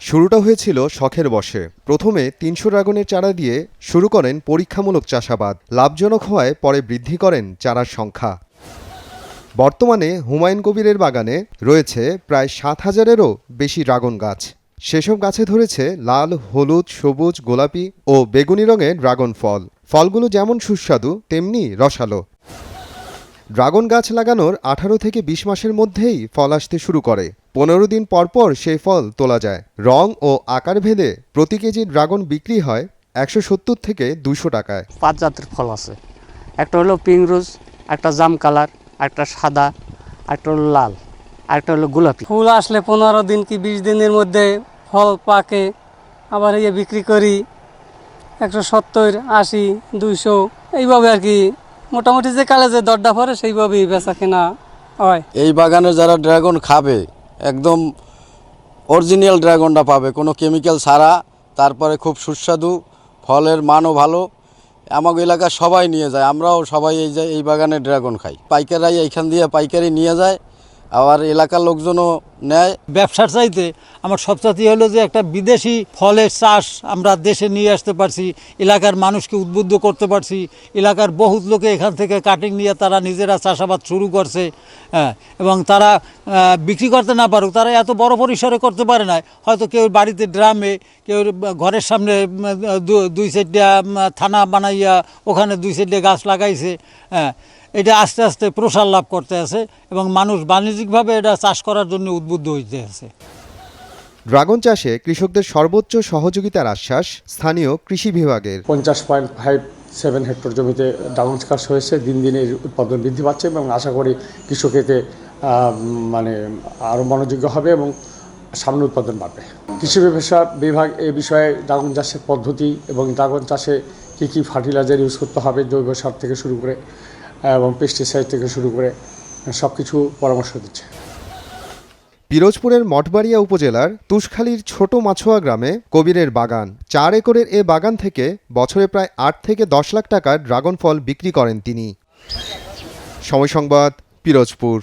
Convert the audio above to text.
শুরুটা হয়েছিল শখের বসে প্রথমে তিনশো ড্রাগনের চারা দিয়ে শুরু করেন পরীক্ষামূলক চাষাবাদ। লাভজনক হওয়ায় পরে বৃদ্ধি করেন চারার সংখ্যা। বর্তমানে হুমায়ুন কবিরের বাগানে রয়েছে প্রায় সাত হাজারেরও বেশি ড্রাগন গাছ। সেসব গাছে ধরেছে লাল, হলুদ, সবুজ, গোলাপি ও বেগুনি রঙের ড্রাগন ফল। ফলগুলো যেমন সুস্বাদু, তেমনি রসালো। ড্রাগন গাছ লাগানোর আঠারো থেকে বিশ মাসের মধ্যেই ফল আসতে শুরু করে। পনেরো দিন পরপর সেই ফল তোলা যায়। রং ও আকার ভেদে প্রতি কেজি ড্রাগন বিক্রি হয় একশো সত্তর থেকে দুশো টাকায়। পাঁচ জাতের ফল আছে। একটা হলো পিঙ্ক রোজ একটা জাম কালার একটা সাদা একটা হলো লাল একটা হলো গোলাপি। ফুল আসলে পনেরো দিন কি বিশ দিনের মধ্যে ফল পাকে আবার ইয়ে বিক্রি করি একশো সত্তর আশি দুইশো এইভাবে আর কি মোটামুটি যে কালে যে দরদা পরে, সেইভাবেই বেচা কেনা হয়। এই বাগানে যারা ড্রাগন খাবে, একদম অরিজিনাল ড্রাগনটা পাবে। কোনো কেমিক্যাল ছাড়া, তারপরে খুব সুস্বাদু, ফলের মানও ভালো। আমার এলাকা সবাই নিয়ে যায়, আমরাও সবাই এই যে, এই বাগানে ড্রাগন খাই। পাইকারাই এইখান দিয়ে পাইকারি নিয়ে যায়। আবার এলাকার লোকজনও নেয়। ব্যবসার চাইতে আমার সবচাইতে হলো যে একটা বিদেশি ফলের চাষ আমরা দেশে নিয়ে আসতে পারছি, এলাকার মানুষকে উদ্বুদ্ধ করতে পারছি, এলাকার বহুত লোকে এখান থেকে কাটিং নিয়ে তারা নিজেরা চাষাবাদ শুরু করছে হ্যাঁ এবং তারা বিক্রি করতে না পারুক, তারা এত বড় পরিসরে করতে পারে না। হয়তো কেউ বাড়িতে ড্রামে, কেউ ঘরের সামনে দুই সাইডটা থানা বানাইয়া ওখানে দুই সাইডে গাছ লাগাইছে হ্যাঁ এটা আস্তে আস্তে প্রসার লাভ করতে আছে এবং মানুষ বাণিজ্যিকভাবে এটা চাষ করার জন্য উদ্বুদ্ধ হইতে আছে। ড্রাগন চাষে কৃষকদের সর্বোচ্চ সহযোগিতার আশ্বাস স্থানীয় কৃষি বিভাগের। পঞ্চাশ পয়েন্ট ফাইভ সেভেন হেক্টর জমিতে ড্রাগন চাষ হয়েছে দিন দিন এর উৎপাদন বৃদ্ধি পাচ্ছে এবং আশা করি কৃষক এতে মানে আরও মনোযোগ্য হবে এবং সামনে উৎপাদন বাড়বে। কৃষি ব্যবসা বিভাগ এ বিষয়ে ড্রাগন চাষের পদ্ধতি এবং ড্রাগন চাষে কী কী ফার্টিলাইজার ইউজ করতে হবে জৈব সার থেকে শুরু করে এবং পেস্টিসাইড থেকে শুরু করে সব কিছু পরামর্শ দিচ্ছে। পিরোজপুরের মঠবাড়িয়া উপজেলার তুষখালীর ছোট মাছোয়া গ্রামে কবিরের বাগান। চার একরের এ বাগান থেকে বছরে প্রায় আট থেকে দশ লাখ টাকার ড্রাগন ফল বিক্রি করেন তিনি। সময় সংবাদ, পিরোজপুর।